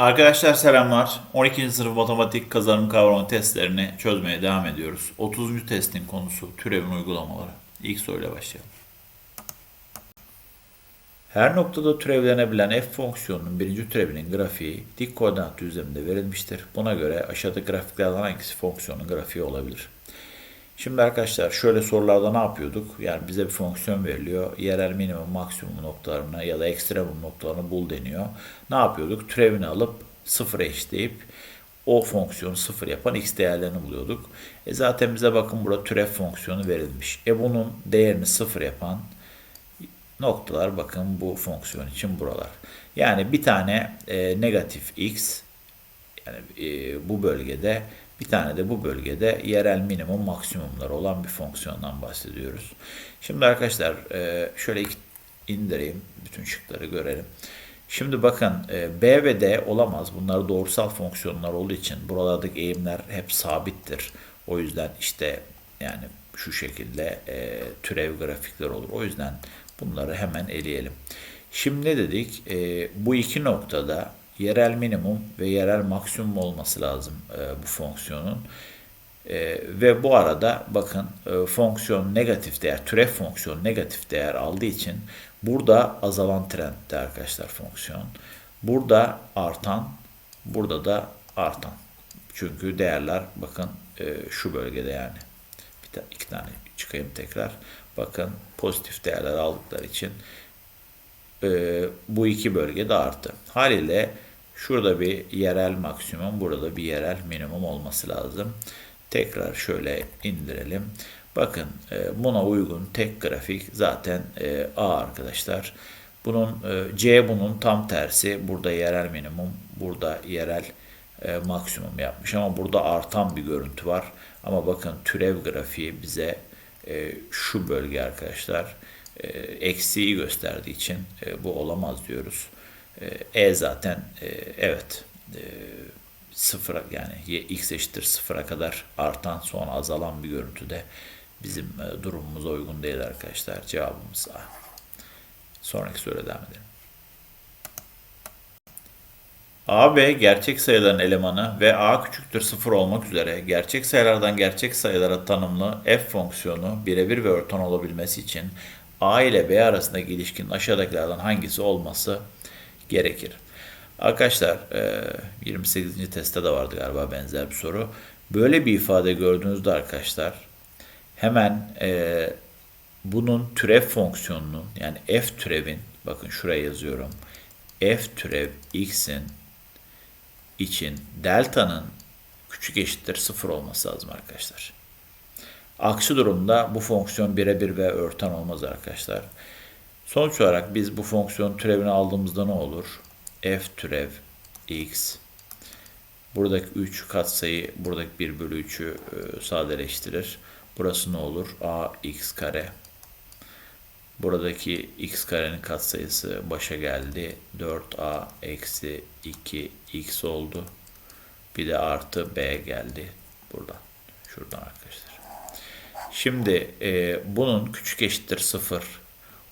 Arkadaşlar selamlar. 12. sınıf matematik kazanım kavrama testlerini çözmeye devam ediyoruz. 30. testin konusu türevin uygulamaları. İlk soruyla başlayalım. Her noktada türevlenebilen f fonksiyonunun birinci türevinin grafiği dik koordinat düzleminde verilmiştir. Buna göre aşağıdaki grafiklerden hangisi fonksiyonun grafiği olabilir? Şimdi arkadaşlar şöyle sorularda ne yapıyorduk? Yani bize bir fonksiyon veriliyor. Yerel minimum maksimum noktalarını ya da ekstremum noktalarını bul deniyor. Ne yapıyorduk? Türevini alıp sıfıra eşitleyip o fonksiyonu sıfır yapan x değerlerini buluyorduk. E zaten bize bakın burada türev fonksiyonu verilmiş. E bunun değerini sıfır yapan noktalar bakın bu fonksiyon için buralar. Yani bir tane e, negatif x yani e, bu bölgede bir tane de bu bölgede yerel minimum maksimumları olan bir fonksiyondan bahsediyoruz. Şimdi arkadaşlar e, şöyle indireyim bütün şıkları görelim. Şimdi bakın e, B ve D olamaz. Bunlar doğrusal fonksiyonlar olduğu için buralardaki eğimler hep sabittir. O yüzden işte yani şu şekilde e, türev grafikler olur. O yüzden bunları hemen eleyelim. Şimdi ne dedik? E, bu iki noktada yerel minimum ve yerel maksimum olması lazım e, bu fonksiyonun. E, ve bu arada bakın e, fonksiyon negatif değer, türev fonksiyon negatif değer aldığı için burada azalan trendde arkadaşlar fonksiyon. Burada artan, burada da artan. Çünkü değerler bakın e, şu bölgede yani. Bir ta, iki tane çıkayım tekrar. Bakın pozitif değerler aldıkları için e, bu iki bölgede arttı. Haliyle Şurada bir yerel maksimum, burada bir yerel minimum olması lazım. Tekrar şöyle indirelim. Bakın e, buna uygun tek grafik zaten e, A arkadaşlar. Bunun e, C bunun tam tersi. Burada yerel minimum, burada yerel maksimum yapmış ama burada artan bir görüntü var. Ama bakın türev grafiği bize şu bölge arkadaşlar eksiği gösterdiği için bu olamaz diyoruz. E zaten e, evet e, sıfıra yani x eşittir sıfıra kadar artan sonra azalan bir görüntüde bizim e, durumumuza uygun değil arkadaşlar. Cevabımız A. Sonraki soruya devam edelim. A, B gerçek sayıların elemanı ve A küçüktür sıfır olmak üzere gerçek sayılardan gerçek sayılara tanımlı f fonksiyonu birebir ve örten olabilmesi için A ile B arasındaki ilişkinin aşağıdakilerden hangisi olması gerekir. Arkadaşlar 28. E, testte de vardı galiba benzer bir soru. Böyle bir ifade gördüğünüzde arkadaşlar hemen e, bunun türev fonksiyonunun yani f türevin bakın şuraya yazıyorum. f türev x'in için delta'nın küçük eşittir sıfır olması lazım arkadaşlar. Aksi durumda bu fonksiyon birebir ve örten olmaz arkadaşlar. Sonuç olarak biz bu fonksiyon türevini aldığımızda ne olur? f türev x buradaki 3 katsayı buradaki 1 bölü 3'ü e, sadeleştirir. Burası ne olur? a x kare Buradaki x karenin katsayısı başa geldi. 4a eksi 2 x oldu. Bir de artı b geldi buradan. Şuradan arkadaşlar. Şimdi e, bunun küçük eşittir 0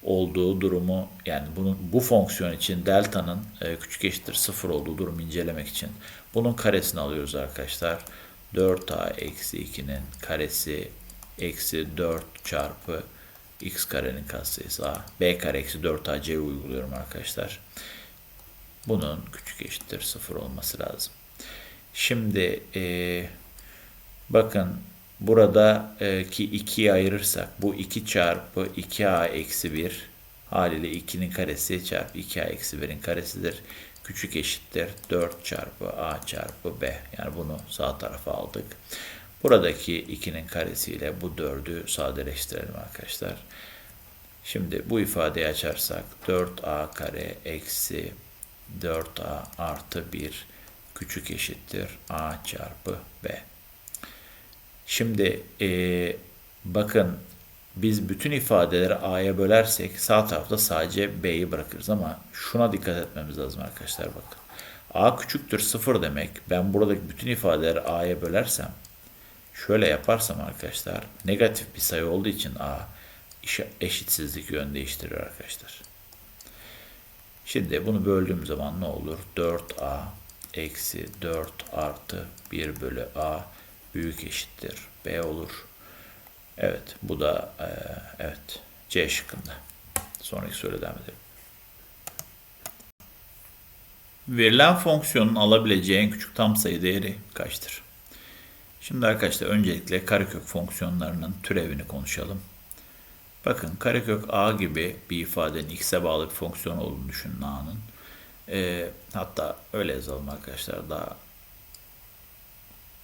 olduğu durumu yani bunun bu fonksiyon için delta'nın e, küçük eşittir sıfır olduğu durumu incelemek için bunun karesini alıyoruz arkadaşlar. 4a eksi 2'nin karesi eksi 4 çarpı x karenin katsayısı a. b kare eksi 4ac uyguluyorum arkadaşlar. Bunun küçük eşittir sıfır olması lazım. Şimdi e, bakın Burada e, ki 2'yi ayırırsak bu 2 çarpı 2a eksi 1 haliyle 2'nin karesi çarpı 2a eksi 1'in karesidir. Küçük eşittir 4 çarpı a çarpı b. Yani bunu sağ tarafa aldık. Buradaki 2'nin karesiyle bu 4'ü sadeleştirelim arkadaşlar. Şimdi bu ifadeyi açarsak 4a kare eksi 4a artı 1 küçük eşittir a çarpı b. Şimdi e, bakın biz bütün ifadeleri a'ya bölersek sağ tarafta sadece b'yi bırakırız ama şuna dikkat etmemiz lazım arkadaşlar bakın. a küçüktür 0 demek. Ben buradaki bütün ifadeleri a'ya bölersem şöyle yaparsam arkadaşlar negatif bir sayı olduğu için a eşitsizlik yön değiştiriyor arkadaşlar. Şimdi bunu böldüğüm zaman ne olur? 4a eksi 4 artı 1 bölü a büyük eşittir b olur. Evet bu da e, evet C şıkkında. Sonraki soruya devam edelim. Verilen fonksiyonun alabileceği en küçük tam sayı değeri kaçtır? Şimdi arkadaşlar öncelikle karekök fonksiyonlarının türevini konuşalım. Bakın karekök a gibi bir ifadenin x'e bağlı bir fonksiyon olduğunu düşünün a'nın. E, hatta öyle yazalım arkadaşlar daha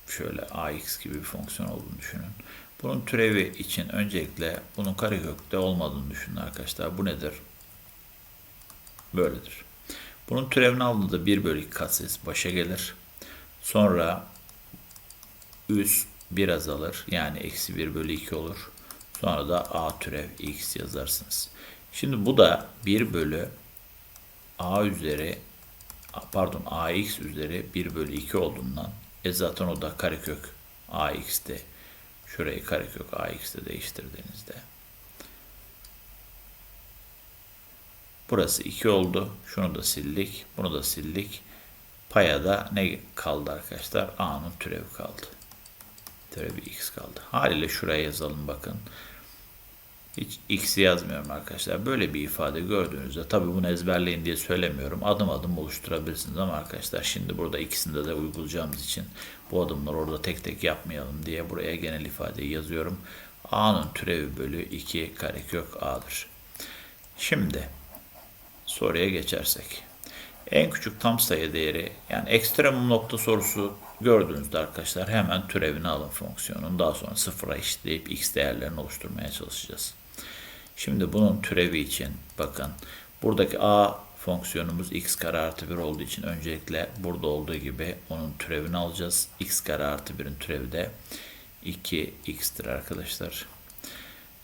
şöyle ax gibi bir fonksiyon olduğunu düşünün. Bunun türevi için öncelikle bunun karekökte olmadığını düşünün arkadaşlar. Bu nedir? Böyledir. Bunun türevini aldığında 1 bölü 2 katsayısı başa gelir. Sonra üst 1 azalır. Yani eksi 1 bölü 2 olur. Sonra da a türev x yazarsınız. Şimdi bu da 1 bölü a üzeri pardon ax üzeri 1 bölü 2 olduğundan e zaten o da karekök ax'te. Şurayı karekök ax'te değiştirdiğinizde Burası 2 oldu. Şunu da sildik. Bunu da sildik. Paya da ne kaldı arkadaşlar? A'nın türevi kaldı. Türevi x kaldı. Haliyle şuraya yazalım bakın. Hiç x'i yazmıyorum arkadaşlar. Böyle bir ifade gördüğünüzde tabi bunu ezberleyin diye söylemiyorum. Adım adım oluşturabilirsiniz ama arkadaşlar şimdi burada ikisinde de uygulayacağımız için bu adımları orada tek tek yapmayalım diye buraya genel ifadeyi yazıyorum. A'nın türevi bölü 2 karekök A'dır. Şimdi soruya geçersek. En küçük tam sayı değeri yani ekstremum nokta sorusu gördüğünüzde arkadaşlar hemen türevini alın fonksiyonun. Daha sonra sıfıra eşitleyip x değerlerini oluşturmaya çalışacağız. Şimdi bunun türevi için bakın buradaki a fonksiyonumuz x kare artı 1 olduğu için öncelikle burada olduğu gibi onun türevini alacağız. x kare artı 1'in türevi de 2x'tir arkadaşlar.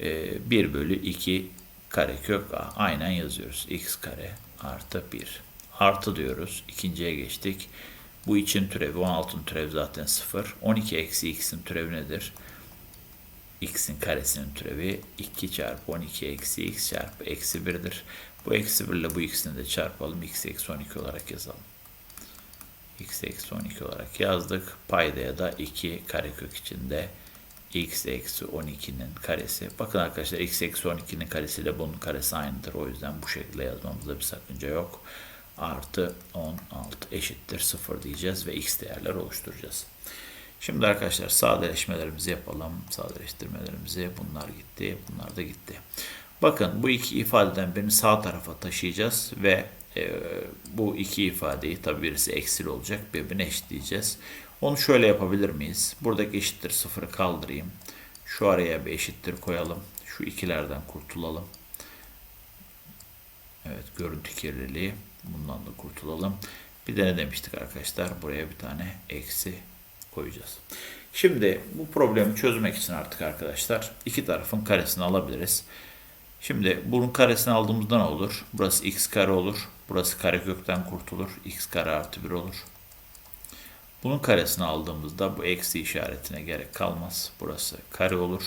1 bölü 2 kare kök a. Aynen yazıyoruz. x kare artı 1. Artı diyoruz. İkinciye geçtik. Bu için türevi 16'ın türevi zaten 0. 12 eksi x'in türevi nedir? X'in karesinin türevi 2 çarpı 12 eksi x çarpı eksi 1'dir. Bu eksi 1 ile bu x'ini de çarpalım. x eksi 12 olarak yazalım. x eksi 12 olarak yazdık. Paydaya da 2 karekök içinde x eksi 12'nin karesi. Bakın arkadaşlar x eksi 12'nin karesiyle bunun karesi aynıdır. O yüzden bu şekilde yazmamızda bir sakınca yok. Artı 16 eşittir 0 diyeceğiz ve x değerler oluşturacağız. Şimdi arkadaşlar sadeleşmelerimizi yapalım. Sadeleştirmelerimizi bunlar gitti. Bunlar da gitti. Bakın bu iki ifadeden birini sağ tarafa taşıyacağız ve e, bu iki ifadeyi tabi birisi eksil olacak birbirine eşitleyeceğiz. Onu şöyle yapabilir miyiz? Buradaki eşittir sıfırı kaldırayım. Şu araya bir eşittir koyalım. Şu ikilerden kurtulalım. Evet görüntü kirliliği. Bundan da kurtulalım. Bir de ne demiştik arkadaşlar? Buraya bir tane eksi koyacağız. Şimdi bu problemi çözmek için artık arkadaşlar iki tarafın karesini alabiliriz. Şimdi bunun karesini aldığımızda ne olur? Burası x kare olur. Burası karekökten kurtulur. x kare artı 1 olur. Bunun karesini aldığımızda bu eksi işaretine gerek kalmaz. Burası kare olur.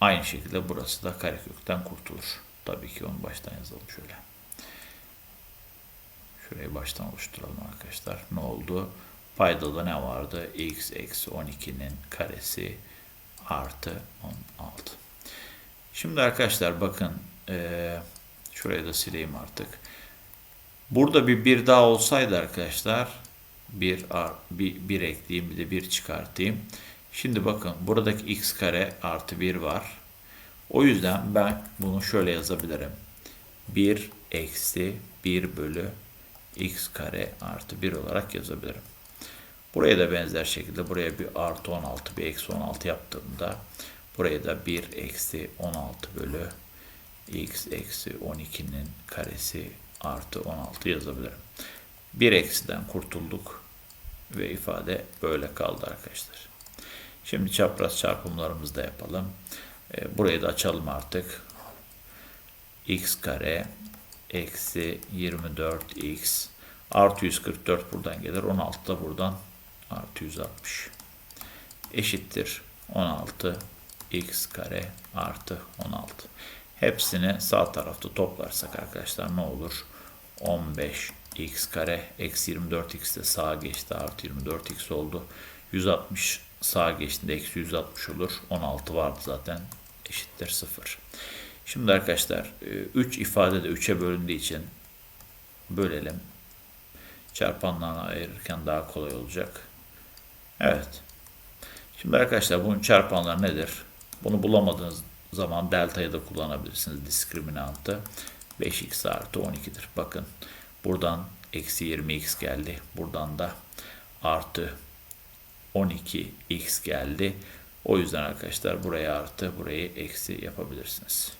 Aynı şekilde burası da karekökten kurtulur. Tabii ki onu baştan yazalım şöyle. Şurayı baştan oluşturalım arkadaşlar. Ne oldu? Paydada ne vardı? x eksi 12'nin karesi artı 16. Şimdi arkadaşlar bakın ee, şurayı da sileyim artık. Burada bir bir daha olsaydı arkadaşlar bir, bir, bir ekleyeyim bir de bir çıkartayım. Şimdi bakın buradaki x kare artı 1 var. O yüzden ben bunu şöyle yazabilirim. 1 eksi 1 bölü x kare artı 1 olarak yazabilirim. Buraya da benzer şekilde buraya bir artı 16 bir eksi 16 yaptığımda buraya da 1 eksi 16 bölü x eksi 12'nin karesi artı 16 yazabilirim. Bir eksiden kurtulduk ve ifade böyle kaldı arkadaşlar. Şimdi çapraz çarpımlarımızı da yapalım. E, burayı da açalım artık. x kare eksi 24x artı 144 buradan gelir. 16 da buradan artı 160 eşittir 16 x kare artı 16. Hepsini sağ tarafta toplarsak arkadaşlar ne olur? 15 x kare eksi 24x de sağa geçti artı 24x oldu. 160 sağa geçtiğinde eksi 160 olur. 16 vardı zaten eşittir 0. Şimdi arkadaşlar 3 ifade de 3'e bölündüğü için bölelim. Çarpanlarını ayırırken daha kolay olacak. Evet. Şimdi arkadaşlar bunun çarpanları nedir? Bunu bulamadığınız zaman delta'yı da kullanabilirsiniz. Diskriminantı 5x artı 12'dir. Bakın buradan eksi 20x geldi. Buradan da artı 12x geldi. O yüzden arkadaşlar buraya artı burayı eksi yapabilirsiniz.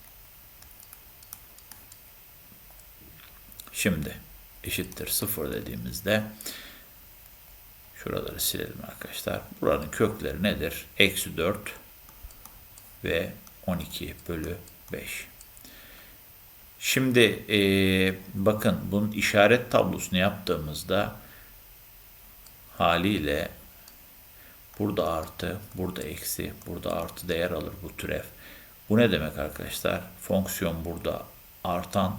Şimdi eşittir 0 dediğimizde şuraları silelim arkadaşlar. Buranın kökleri nedir? Eksi 4 ve 12 bölü 5. Şimdi e, bakın bunun işaret tablosunu yaptığımızda haliyle burada artı, burada eksi, burada artı değer alır bu türev. Bu ne demek arkadaşlar? Fonksiyon burada artan,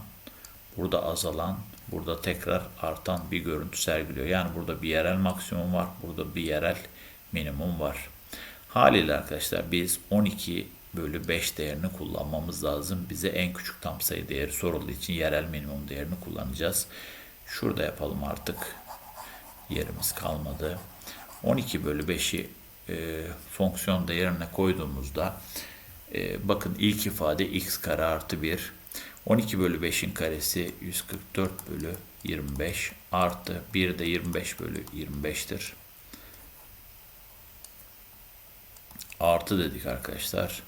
burada azalan, burada tekrar artan bir görüntü sergiliyor. Yani burada bir yerel maksimum var, burada bir yerel minimum var. Haliyle arkadaşlar biz 12 bölü 5 değerini kullanmamız lazım. Bize en küçük tam sayı değeri sorulduğu için yerel minimum değerini kullanacağız. Şurada yapalım artık. Yerimiz kalmadı. 12 bölü 5'i e, fonksiyon değerine koyduğumuzda e, bakın ilk ifade x kare artı 1 12 bölü 5'in karesi 144 bölü 25 artı 1 de 25 bölü 25'tir. Artı dedik arkadaşlar.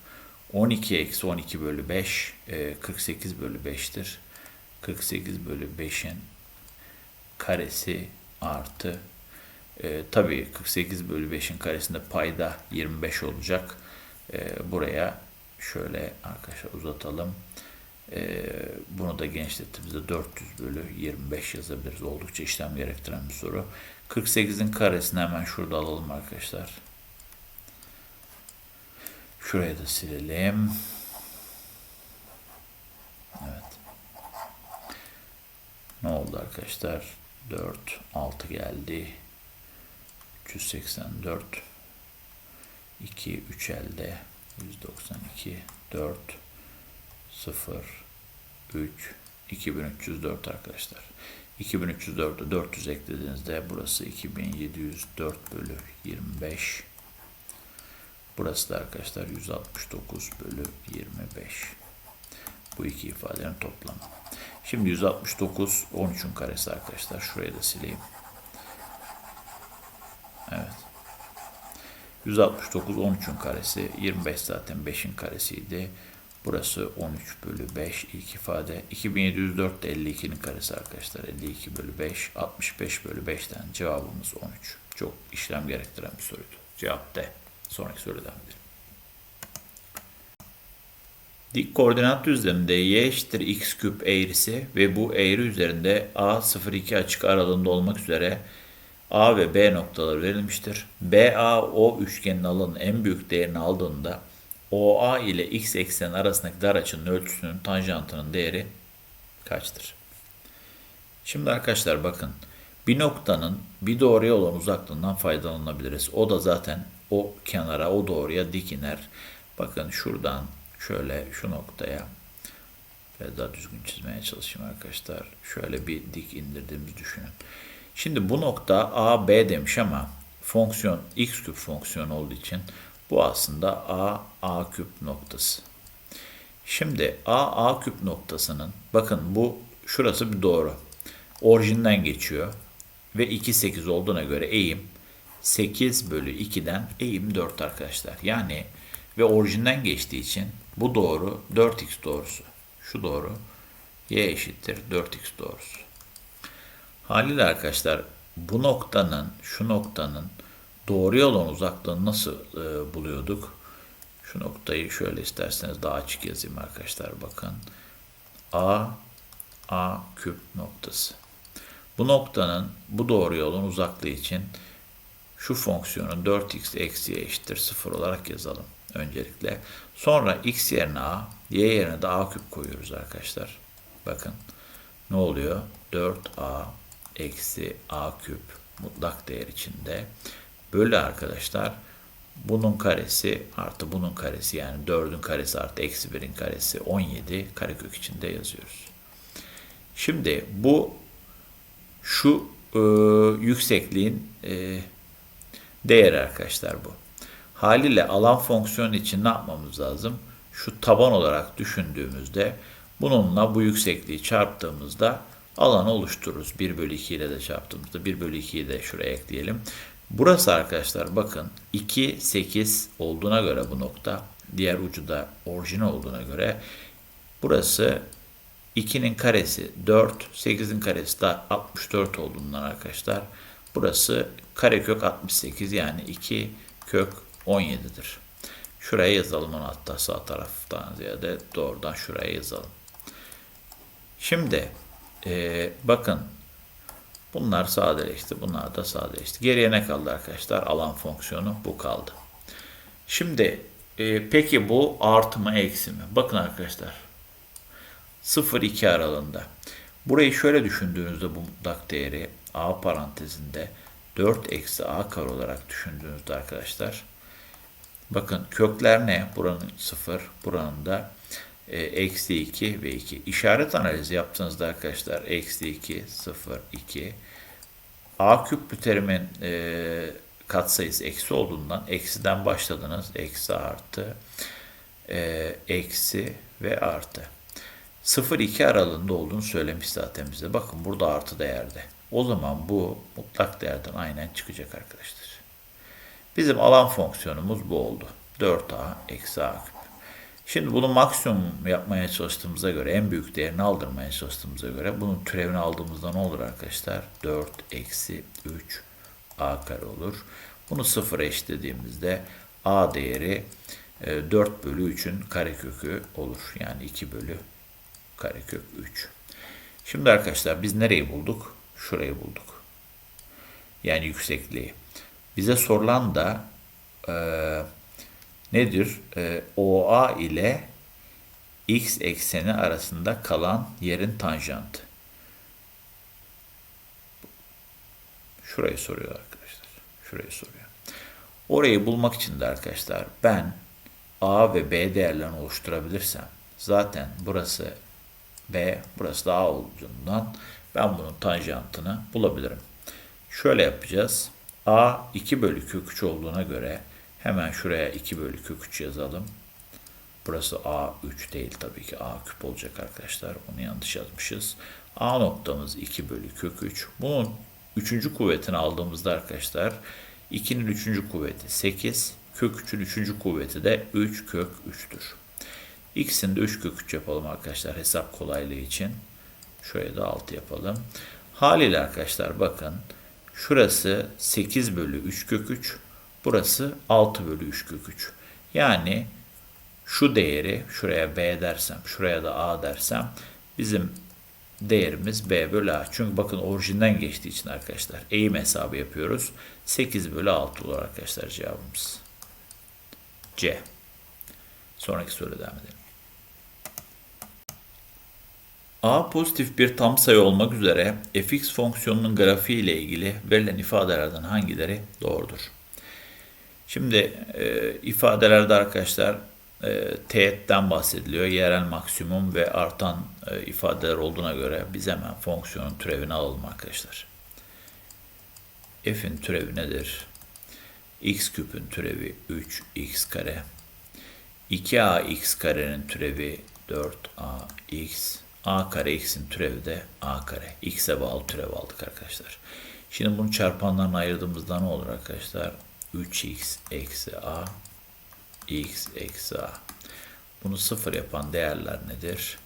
12 eksi 12 bölü 5 48 bölü 5'tir. 48 bölü 5'in karesi artı e, tabii 48 bölü 5'in karesinde payda 25 olacak. E, buraya şöyle arkadaşlar uzatalım. E, bunu da genişlettiğimizde 400 bölü 25 yazabiliriz. Oldukça işlem gerektiren bir soru. 48'in karesini hemen şurada alalım arkadaşlar. Şuraya da silelim. Evet. Ne oldu arkadaşlar? 4, 6 geldi. 384 2, 3 elde 192 4 0 3 2304 arkadaşlar. 2304'e 400 eklediğinizde burası 2704 bölü 25 Burası da arkadaşlar 169 bölü 25. Bu iki ifadenin toplamı. Şimdi 169 13'ün karesi arkadaşlar. Şurayı da sileyim. Evet. 169 13'ün karesi. 25 zaten 5'in karesiydi. Burası 13 bölü 5 ilk ifade. 2704 de 52'nin karesi arkadaşlar. 52 bölü 5. 65 bölü 5'ten cevabımız 13. Çok işlem gerektiren bir soruydu. Cevap D. Sonraki soruya devam. Dik koordinat düzleminde y eşittir x küp eğrisi ve bu eğri üzerinde a 0,2 açık aralığında olmak üzere a ve b noktaları verilmiştir. BA o üçgenin alanın en büyük değerini aldığında OA ile x ekseni arasındaki dar açının ölçüsünün tanjantının değeri kaçtır? Şimdi arkadaşlar bakın bir noktanın bir doğruya olan uzaklığından faydalanabiliriz. O da zaten o kenara, o doğruya dik iner. Bakın şuradan şöyle şu noktaya biraz daha düzgün çizmeye çalışayım arkadaşlar. Şöyle bir dik indirdiğimizi düşünün. Şimdi bu nokta A, B demiş ama fonksiyon x küp fonksiyon olduğu için bu aslında A, A küp noktası. Şimdi A, A küp noktasının bakın bu şurası bir doğru. Orijinden geçiyor ve 2, 8 olduğuna göre eğim 8 bölü 2'den eğim 4 arkadaşlar. Yani ve orijinden geçtiği için bu doğru 4x doğrusu. Şu doğru y eşittir 4x doğrusu. Haliyle arkadaşlar bu noktanın şu noktanın doğru olan uzaklığını nasıl e, buluyorduk? Şu noktayı şöyle isterseniz daha açık yazayım arkadaşlar bakın. A A küp noktası. Bu noktanın bu doğru yolun uzaklığı için şu fonksiyonu 4x eksi y eşittir 0 olarak yazalım öncelikle. Sonra x yerine a, y yerine de a küp koyuyoruz arkadaşlar. Bakın ne oluyor? 4a eksi a küp mutlak değer içinde bölü arkadaşlar bunun karesi artı bunun karesi yani 4'ün karesi artı eksi 1'in karesi 17 karekök içinde yazıyoruz. Şimdi bu şu e, yüksekliğin e, değeri arkadaşlar bu. Haliyle alan fonksiyonu için ne yapmamız lazım? Şu taban olarak düşündüğümüzde bununla bu yüksekliği çarptığımızda alanı oluştururuz. 1 bölü 2 ile de çarptığımızda 1 bölü 2'yi de şuraya ekleyelim. Burası arkadaşlar bakın 2, 8 olduğuna göre bu nokta diğer ucu da orijinal olduğuna göre burası 2'nin karesi 4, 8'in karesi de 64 olduğundan arkadaşlar burası karekök 68 yani 2 kök 17'dir. Şuraya yazalım onu hatta sağ taraftan ziyade doğrudan şuraya yazalım. Şimdi e, bakın bunlar sadeleşti. Bunlar da sadeleşti. Geriye ne kaldı arkadaşlar? Alan fonksiyonu bu kaldı. Şimdi e, peki bu artı mı eksi mi? Bakın arkadaşlar 0-2 aralığında. Burayı şöyle düşündüğünüzde bu mutlak değeri a parantezinde 4 eksi a kare olarak düşündüğünüzde arkadaşlar bakın kökler ne? Buranın 0, buranın da e, eksi 2 ve 2. İşaret analizi yaptığınızda arkadaşlar eksi 2, 0, 2. A küp bu terimin e, katsayısı eksi olduğundan eksiden başladınız. Eksi artı, e, eksi ve artı. 0-2 aralığında olduğunu söylemiş zaten bize. Bakın burada artı değerde. O zaman bu mutlak değerden aynen çıkacak arkadaşlar. Bizim alan fonksiyonumuz bu oldu. 4a eksi a küp. Şimdi bunu maksimum yapmaya çalıştığımıza göre, en büyük değerini aldırmaya çalıştığımıza göre bunun türevini aldığımızda ne olur arkadaşlar? 4 eksi 3 a kare olur. Bunu sıfıra eşitlediğimizde a değeri 4 e, bölü 3'ün karekökü olur. Yani 2 bölü karekök 3. Şimdi arkadaşlar biz nereyi bulduk? Şurayı bulduk. Yani yüksekliği. Bize sorulan da e, nedir? E, OA ile x ekseni arasında kalan yerin tanjantı. Şurayı soruyor arkadaşlar. Şurayı soruyor. Orayı bulmak için de arkadaşlar ben A ve B değerlerini oluşturabilirsem zaten burası B, burası da A olduğundan ben bunun tanjantını bulabilirim. Şöyle yapacağız. A 2 bölü kök 3 olduğuna göre hemen şuraya 2 bölü kök 3 yazalım. Burası A 3 değil tabii ki A küp olacak arkadaşlar. Onu yanlış yazmışız. A noktamız 2 bölü kök 3. Bunun 3. kuvvetini aldığımızda arkadaşlar 2'nin 3. kuvveti 8. Kök 3'ün 3. kuvveti de 3 kök 3'tür. X'in de 3 kök 3 yapalım arkadaşlar hesap kolaylığı için. Şöyle de 6 yapalım. Haliyle arkadaşlar bakın şurası 8 bölü 3 kök 3. Burası 6 bölü 3 kök 3. Yani şu değeri şuraya B dersem şuraya da A dersem bizim değerimiz B bölü A. Çünkü bakın orijinden geçtiği için arkadaşlar eğim hesabı yapıyoruz. 8 bölü 6 olur arkadaşlar cevabımız. C. Sonraki soruya devam edelim. A pozitif bir tam sayı olmak üzere fx fonksiyonunun grafiği ile ilgili verilen ifadelerden hangileri doğrudur? Şimdi e, ifadelerde arkadaşlar e, teğetten bahsediliyor. Yerel maksimum ve artan e, ifadeler olduğuna göre biz hemen fonksiyonun türevini alalım arkadaşlar. F'in türevi nedir? x küpün türevi 3x kare. 2ax karenin türevi 4ax a kare x'in türevi de a kare. x'e bağlı türev aldık arkadaşlar. Şimdi bunu çarpanlarına ayırdığımızda ne olur arkadaşlar? 3x eksi a x eksi a. Bunu sıfır yapan değerler nedir?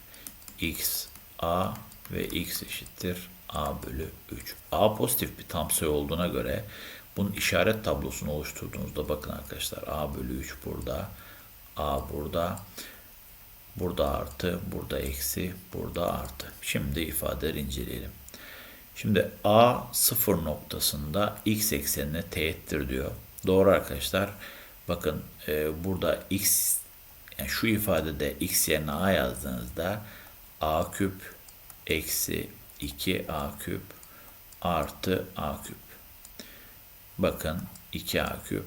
x a ve x eşittir a bölü 3. a pozitif bir tam sayı olduğuna göre bunun işaret tablosunu oluşturduğunuzda bakın arkadaşlar a bölü 3 burada, a burada, Burada artı, burada eksi, burada artı. Şimdi ifadeleri inceleyelim. Şimdi A sıfır noktasında x eksenine teğettir diyor. Doğru arkadaşlar. Bakın e, burada x yani şu ifadede x yerine a yazdığınızda a küp eksi 2a küp artı a küp. Bakın 2a küp.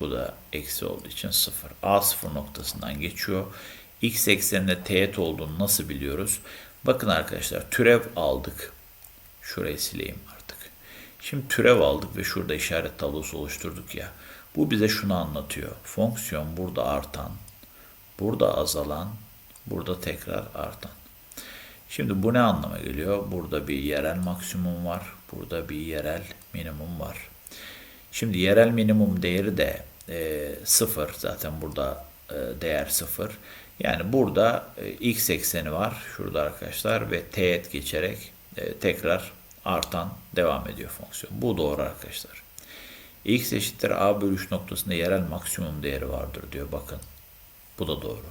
Bu da eksi olduğu için 0. A 0 noktasından geçiyor. X ekseninde teğet olduğunu nasıl biliyoruz? Bakın arkadaşlar türev aldık. Şurayı sileyim artık. Şimdi türev aldık ve şurada işaret tablosu oluşturduk ya. Bu bize şunu anlatıyor. Fonksiyon burada artan, burada azalan, burada tekrar artan. Şimdi bu ne anlama geliyor? Burada bir yerel maksimum var. Burada bir yerel minimum var. Şimdi yerel minimum değeri de e, sıfır. Zaten burada e, değer sıfır. Yani burada e, x ekseni var. Şurada arkadaşlar ve teğet geçerek e, tekrar artan devam ediyor fonksiyon. Bu doğru arkadaşlar. x eşittir a bölü 3 noktasında yerel maksimum değeri vardır diyor. Bakın. Bu da doğru.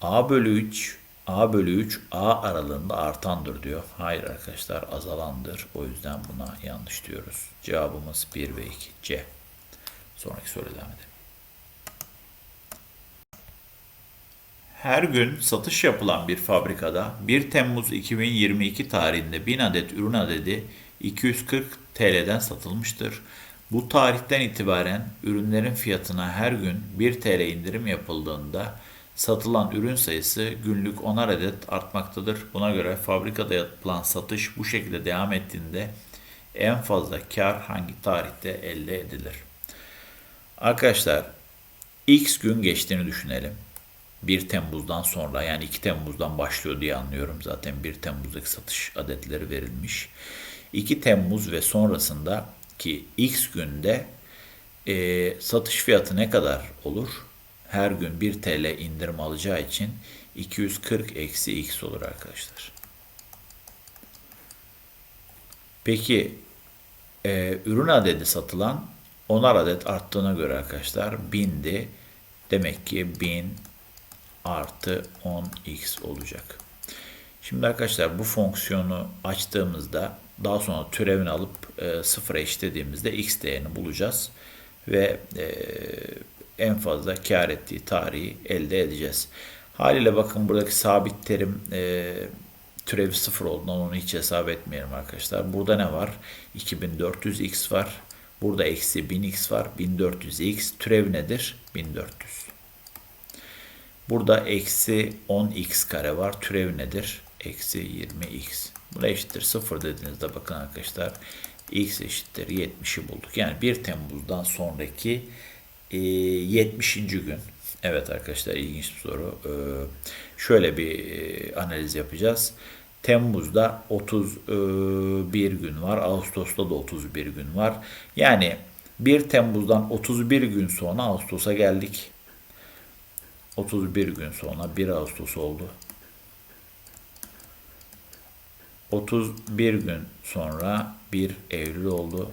a bölü 3 a bölü 3 a aralığında artandır diyor. Hayır arkadaşlar azalandır. O yüzden buna yanlış diyoruz. Cevabımız 1 ve 2 C. Sonraki soruya devam edelim. Her gün satış yapılan bir fabrikada 1 Temmuz 2022 tarihinde 1000 adet ürün adedi 240 TL'den satılmıştır. Bu tarihten itibaren ürünlerin fiyatına her gün 1 TL indirim yapıldığında satılan ürün sayısı günlük 10'ar adet artmaktadır. Buna göre fabrikada yapılan satış bu şekilde devam ettiğinde en fazla kar hangi tarihte elde edilir? Arkadaşlar X gün geçtiğini düşünelim. 1 Temmuz'dan sonra yani 2 Temmuz'dan başlıyor diye anlıyorum. Zaten 1 Temmuz'daki satış adetleri verilmiş. 2 Temmuz ve sonrasında ki X günde e, satış fiyatı ne kadar olur? Her gün 1 TL indirim alacağı için 240 eksi X olur arkadaşlar. Peki e, ürün adedi satılan 10'ar adet arttığına göre arkadaşlar 1000'di. Demek ki 1000 artı 10x olacak. Şimdi arkadaşlar bu fonksiyonu açtığımızda daha sonra türevini alıp e, sıfıra eşitlediğimizde x değerini bulacağız. Ve e, en fazla kar ettiği tarihi elde edeceğiz. Haliyle bakın buradaki sabit terim e, türevi sıfır olduğundan onu hiç hesap etmeyelim arkadaşlar. Burada ne var? 2400x var. Burada eksi 1000x var. 1400x. Türev nedir? 1400. Burada eksi 10x kare var. Türev nedir? Eksi 20x. Buna eşittir 0 dediğinizde bakın arkadaşlar x eşittir 70'i bulduk. Yani 1 Temmuz'dan sonraki e, 70. gün. Evet arkadaşlar ilginç bir soru. Ee, şöyle bir e, analiz yapacağız. Temmuz'da 31 gün var. Ağustos'ta da 31 gün var. Yani 1 Temmuz'dan 31 gün sonra Ağustos'a geldik. 31 gün sonra 1 Ağustos oldu. 31 gün sonra 1 Eylül oldu.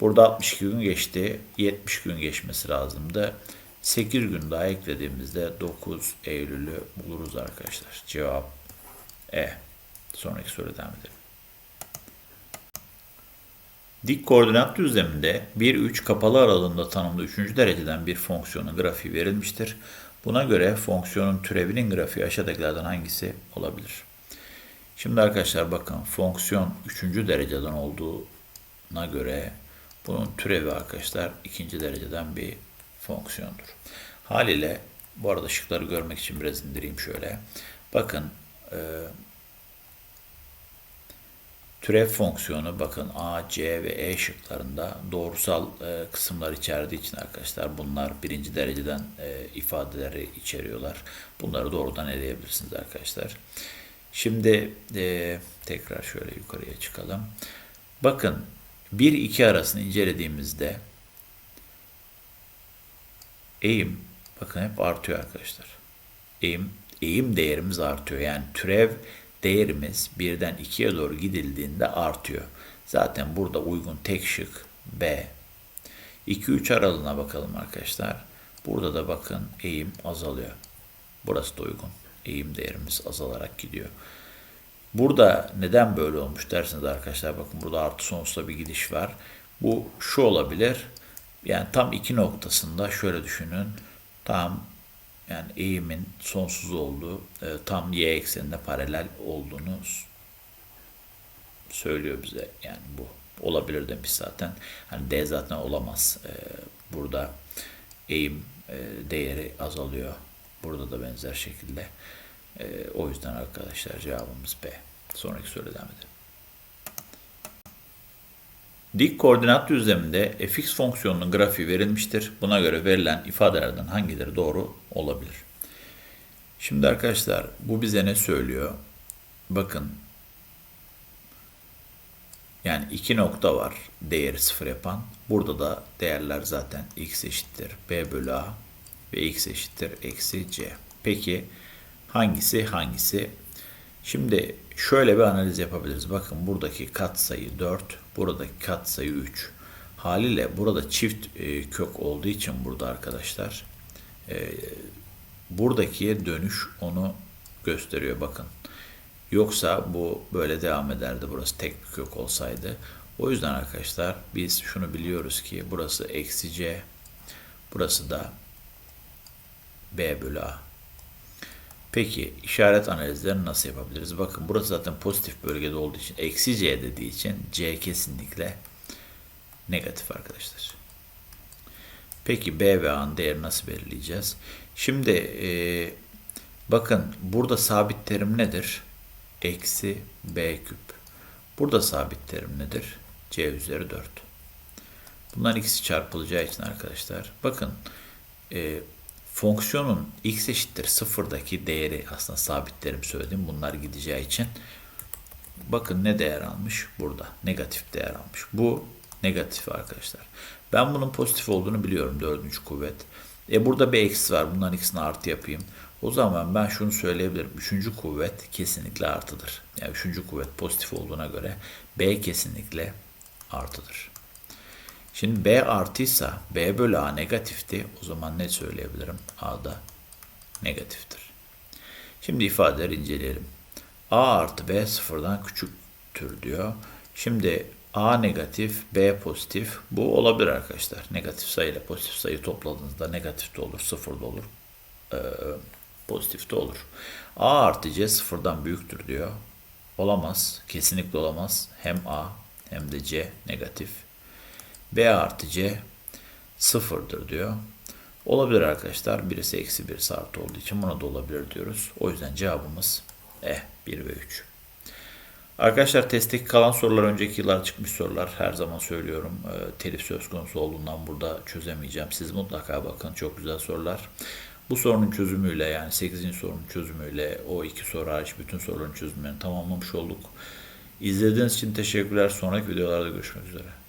Burada 62 gün geçti. 70 gün geçmesi lazımdı. 8 gün daha eklediğimizde 9 Eylül'ü buluruz arkadaşlar. Cevap E. Sonraki soruya devam edelim. Dik koordinat düzleminde 1-3 kapalı aralığında tanımlı 3. dereceden bir fonksiyonun grafiği verilmiştir. Buna göre fonksiyonun türevinin grafiği aşağıdakilerden hangisi olabilir? Şimdi arkadaşlar bakın fonksiyon 3. dereceden olduğuna göre bunun türevi arkadaşlar 2. dereceden bir fonksiyondur. Haliyle bu arada şıkları görmek için biraz indireyim şöyle. Bakın e, Türev fonksiyonu bakın A, C ve E şıklarında doğrusal e, kısımlar içerdiği için arkadaşlar bunlar birinci dereceden e, ifadeleri içeriyorlar. Bunları doğrudan eleyebilirsiniz arkadaşlar. Şimdi e, tekrar şöyle yukarıya çıkalım. Bakın 1-2 arasını incelediğimizde eğim bakın hep artıyor arkadaşlar. Eğim, eğim değerimiz artıyor. Yani türev değerimiz birden ikiye doğru gidildiğinde artıyor. Zaten burada uygun tek şık B. 2-3 aralığına bakalım arkadaşlar. Burada da bakın eğim azalıyor. Burası da uygun. Eğim değerimiz azalarak gidiyor. Burada neden böyle olmuş dersiniz arkadaşlar. Bakın burada artı sonsuzda bir gidiş var. Bu şu olabilir. Yani tam iki noktasında şöyle düşünün. Tam yani eğimin sonsuz olduğu, e, tam y eksenine paralel olduğunu söylüyor bize. Yani bu olabilir demiş zaten. Hani d zaten olamaz. E, burada eğim e, değeri azalıyor. Burada da benzer şekilde. E, o yüzden arkadaşlar cevabımız B. Sonraki soruya devam edelim. Dik koordinat düzleminde fx fonksiyonunun grafiği verilmiştir. Buna göre verilen ifadelerden hangileri doğru olabilir? Şimdi arkadaşlar bu bize ne söylüyor? Bakın yani iki nokta var değeri sıfır yapan. Burada da değerler zaten x eşittir b bölü a ve x eşittir eksi c. Peki hangisi hangisi? Şimdi şöyle bir analiz yapabiliriz. Bakın buradaki katsayı 4, buradaki katsayı 3. Haliyle burada çift e, kök olduğu için burada arkadaşlar e, buradaki dönüş onu gösteriyor bakın. Yoksa bu böyle devam ederdi burası tek bir kök olsaydı. O yüzden arkadaşlar biz şunu biliyoruz ki burası eksi c, burası da b bölü a. Peki işaret analizlerini nasıl yapabiliriz? Bakın burası zaten pozitif bölgede olduğu için eksi c dediği için c kesinlikle negatif arkadaşlar. Peki b ve a'nın değerini nasıl belirleyeceğiz? Şimdi e, bakın burada sabit terim nedir? Eksi b küp. Burada sabit terim nedir? c üzeri 4. Bunların ikisi çarpılacağı için arkadaşlar bakın e, fonksiyonun x eşittir sıfırdaki değeri aslında sabit terim söyledim. Bunlar gideceği için bakın ne değer almış burada negatif değer almış. Bu negatif arkadaşlar. Ben bunun pozitif olduğunu biliyorum dördüncü kuvvet. E burada bir eksi var. Bunların ikisini artı yapayım. O zaman ben şunu söyleyebilirim. Üçüncü kuvvet kesinlikle artıdır. Yani üçüncü kuvvet pozitif olduğuna göre B kesinlikle artıdır. Şimdi B artıysa B bölü A negatifti. O zaman ne söyleyebilirim? A da negatiftir. Şimdi ifadeleri inceleyelim. A artı B sıfırdan küçüktür diyor. Şimdi A negatif, B pozitif. Bu olabilir arkadaşlar. Negatif sayı ile pozitif sayı topladığınızda negatif de olur, sıfır da olur. Ee, pozitif de olur. A artı C sıfırdan büyüktür diyor. Olamaz. Kesinlikle olamaz. Hem A hem de C negatif. B artı C sıfırdır diyor. Olabilir arkadaşlar. Birisi eksi birisi artı olduğu için buna da olabilir diyoruz. O yüzden cevabımız E 1 ve 3. Arkadaşlar testteki kalan sorular önceki yıllar çıkmış sorular. Her zaman söylüyorum. E, telif söz konusu olduğundan burada çözemeyeceğim. Siz mutlaka bakın. Çok güzel sorular. Bu sorunun çözümüyle yani 8. sorunun çözümüyle o iki soru hariç bütün soruların çözümlerini tamamlamış olduk. İzlediğiniz için teşekkürler. Sonraki videolarda görüşmek üzere.